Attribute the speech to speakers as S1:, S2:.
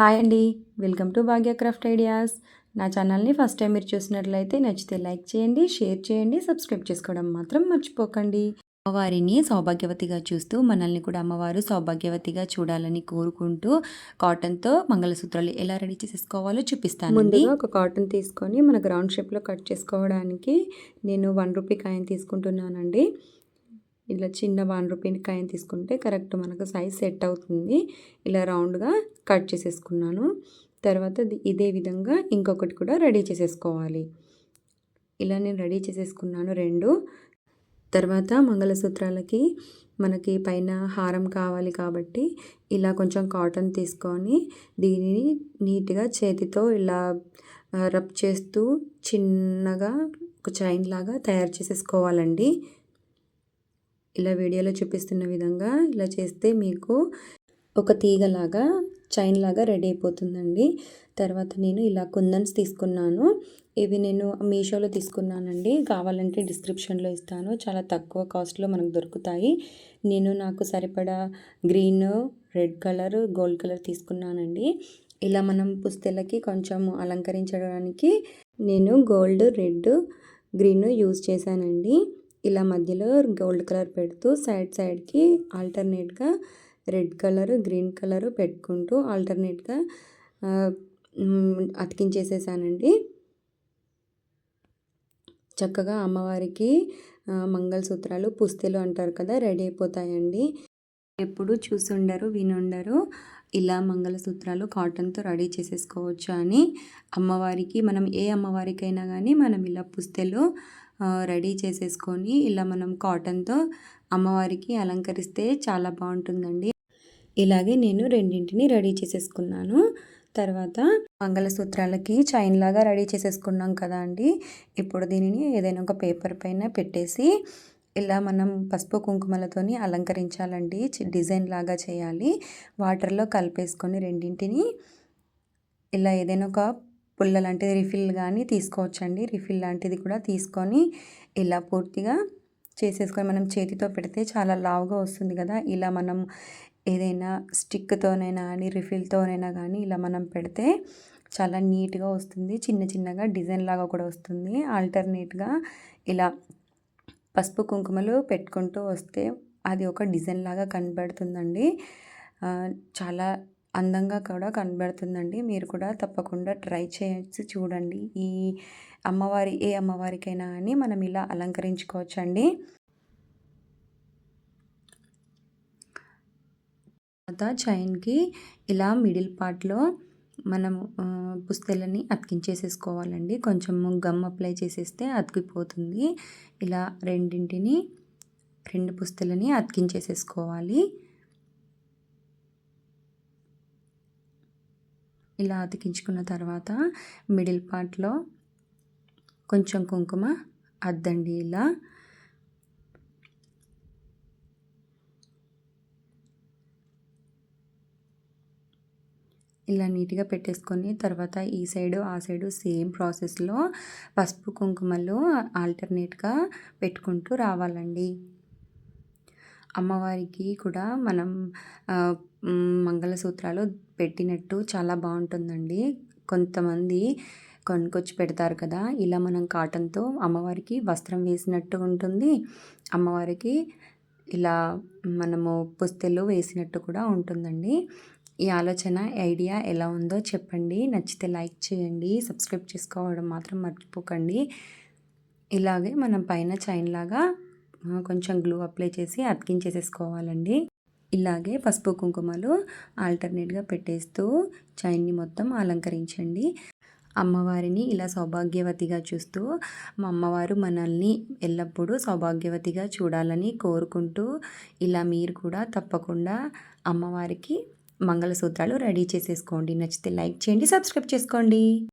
S1: hi అండి welcome to Bhagya craft ideas నా ఛానల్ని ఫస్ట్ టైం మీరు చూసినట్లయితే నచ్చితే లైక్ చేయండి షేర్ చేయండి సబ్స్క్రైబ్ చేసుకోవడం మాత్రం మర్చిపోకండి
S2: అమ్మవారిని సౌభాగ్యవతిగా చూస్తూ మనల్ని కూడా అమ్మవారు సౌభాగ్యవతిగా చూడాలని కోరుకుంటూ కాటన్తో మంగళసూత్రాలు ఎలా రెడీ చేసేసుకోవాలో చూపిస్తాను
S1: ముందుగా ఒక కాటన్ తీసుకొని మన గ్రౌండ్ షేప్లో కట్ చేసుకోవడానికి నేను వన్ రూపీ కాయన్ తీసుకుంటున్నానండి ఇలా చిన్న వన్ రూపీ కాయని తీసుకుంటే కరెక్ట్ మనకు సైజ్ సెట్ అవుతుంది ఇలా రౌండ్గా కట్ చేసేసుకున్నాను తర్వాత ఇదే విధంగా ఇంకొకటి కూడా రెడీ చేసేసుకోవాలి ఇలా నేను రెడీ చేసేసుకున్నాను రెండు తర్వాత మంగళసూత్రాలకి మనకి పైన హారం కావాలి కాబట్టి ఇలా కొంచెం కాటన్ తీసుకొని దీనిని నీట్గా చేతితో ఇలా రబ్ చేస్తూ చిన్నగా ఒక చైన్ లాగా తయారు చేసేసుకోవాలండి ఇలా వీడియోలో చూపిస్తున్న విధంగా ఇలా చేస్తే మీకు ఒక తీగలాగా చైన్ లాగా రెడీ అయిపోతుందండి తర్వాత నేను ఇలా కుందన్స్ తీసుకున్నాను ఇవి నేను మీషోలో తీసుకున్నానండి కావాలంటే డిస్క్రిప్షన్లో ఇస్తాను చాలా తక్కువ కాస్ట్లో మనకు దొరుకుతాయి నేను నాకు సరిపడా green red colour gold colour తీసుకున్నానండి ఇలా మనం పుస్తెలకి కొంచెం అలంకరించడానికి నేను గోల్డ్ రెడ్ గ్రీన్ యూజ్ చేశానండి ఇలా మధ్యలో గోల్డ్ కలర్ పెడుతూ సైడ్ సైడ్కి ఆల్టర్నేట్గా రెడ్ కలర్ గ్రీన్ కలర్ పెట్టుకుంటూ ఆల్టర్నేట్గా అతికించేసేసానండి చక్కగా అమ్మవారికి మంగళసూత్రాలు పుస్తెలు అంటారు కదా రెడీ అయిపోతాయండి ఎప్పుడు చూసుండరు వినుండరు ఇలా మంగళసూత్రాలు కాటన్తో రెడీ చేసేసుకోవచ్చు అని అమ్మవారికి మనం ఏ అమ్మవారికైనా కానీ మనం ఇలా పుస్తెలు రెడీ చేసేసుకొని ఇలా మనం కాటన్తో అమ్మవారికి అలంకరిస్తే చాలా బాగుంటుందండి ఇలాగే నేను రెండింటిని రెడీ చేసేసుకున్నాను తర్వాత మంగళసూత్రాలకి చైన్ లాగా రెడీ చేసేసుకున్నాం కదా అండి ఇప్పుడు దీనిని ఏదైనా ఒక పేపర్ పైన పెట్టేసి ఇలా మనం పసుపు కుంకుమలతోని అలంకరించాలండి డిజైన్ లాగా చేయాలి వాటర్లో కలిపేసుకొని రెండింటిని ఇలా ఏదైనా ఒక పుల్ల లాంటిది రిఫిల్ కానీ తీసుకోవచ్చండి రిఫిల్ లాంటిది కూడా తీసుకొని ఇలా పూర్తిగా చేసేసుకొని మనం చేతితో పెడితే చాలా లావుగా వస్తుంది కదా ఇలా మనం ఏదైనా స్టిక్తోనైనా కానీ రిఫిల్తోనైనా కానీ ఇలా మనం పెడితే చాలా నీట్గా వస్తుంది చిన్న చిన్నగా డిజైన్ లాగా కూడా వస్తుంది ఆల్టర్నేట్గా ఇలా పసుపు కుంకుమలు పెట్టుకుంటూ వస్తే అది ఒక డిజైన్ లాగా కనబడుతుందండి చాలా అందంగా కూడా కనబడుతుందండి మీరు కూడా తప్పకుండా ట్రై చేసి చూడండి ఈ అమ్మవారి ఏ అమ్మవారికైనా అని మనం ఇలా అలంకరించుకోవచ్చు అండి తర్వాత చైన్కి ఇలా మిడిల్ పార్ట్లో మనము పుస్తెలని అతికించేసేసుకోవాలండి కొంచెము గమ్ అప్లై చేసేస్తే అతికిపోతుంది ఇలా రెండింటిని రెండు పుస్తెలని అతికించేసేసుకోవాలి ఇలా అతికించుకున్న తర్వాత మిడిల్ పార్ట్లో కొంచెం కుంకుమ అద్దండి ఇలా ఇలా నీట్గా పెట్టేసుకొని తర్వాత ఈ సైడు ఆ సైడు సేమ్ ప్రాసెస్లో పసుపు కుంకుమలు ఆల్టర్నేట్గా పెట్టుకుంటూ రావాలండి అమ్మవారికి కూడా మనం మంగళసూత్రాలు పెట్టినట్టు చాలా బాగుంటుందండి కొంతమంది కొనుక్కొచ్చి పెడతారు కదా ఇలా మనం కాటన్తో అమ్మవారికి వస్త్రం వేసినట్టు ఉంటుంది అమ్మవారికి ఇలా మనము పుస్తెలు వేసినట్టు కూడా ఉంటుందండి ఈ ఆలోచన ఐడియా ఎలా ఉందో చెప్పండి నచ్చితే లైక్ చేయండి సబ్స్క్రైబ్ చేసుకోవడం మాత్రం మర్చిపోకండి ఇలాగే మనం పైన చైన్ లాగా కొంచెం గ్లూ అప్లై చేసి అతికించేసేసుకోవాలండి ఇలాగే పసుపు కుంకుమలు ఆల్టర్నేట్గా పెట్టేస్తూ చైన్ని మొత్తం అలంకరించండి అమ్మవారిని ఇలా సౌభాగ్యవతిగా చూస్తూ మా అమ్మవారు మనల్ని ఎల్లప్పుడూ సౌభాగ్యవతిగా చూడాలని కోరుకుంటూ ఇలా మీరు కూడా తప్పకుండా అమ్మవారికి మంగళసూత్రాలు రెడీ చేసేసుకోండి నచ్చితే లైక్ చేయండి సబ్స్క్రైబ్ చేసుకోండి